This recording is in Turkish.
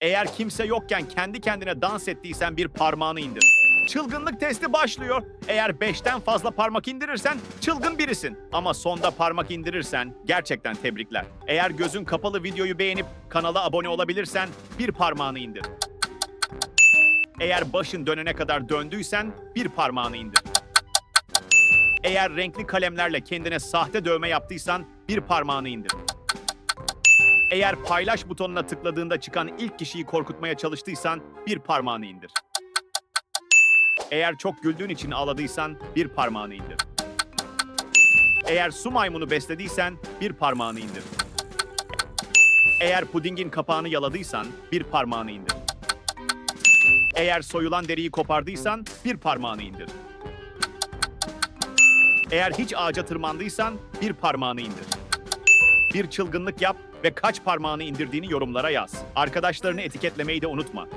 Eğer kimse yokken kendi kendine dans ettiysen bir parmağını indir. Çılgınlık testi başlıyor. Eğer 5'ten fazla parmak indirirsen çılgın birisin. Ama sonda parmak indirirsen gerçekten tebrikler. Eğer gözün kapalı videoyu beğenip kanala abone olabilirsen bir parmağını indir. Eğer başın dönene kadar döndüysen bir parmağını indir. Eğer renkli kalemlerle kendine sahte dövme yaptıysan bir parmağını indir. Eğer paylaş butonuna tıkladığında çıkan ilk kişiyi korkutmaya çalıştıysan bir parmağını indir. Eğer çok güldüğün için ağladıysan bir parmağını indir. Eğer su maymunu beslediysen bir parmağını indir. Eğer pudingin kapağını yaladıysan bir parmağını indir. Eğer soyulan deriyi kopardıysan bir parmağını indir. Eğer hiç ağaca tırmandıysan bir parmağını indir. Bir çılgınlık yap ve kaç parmağını indirdiğini yorumlara yaz. Arkadaşlarını etiketlemeyi de unutma.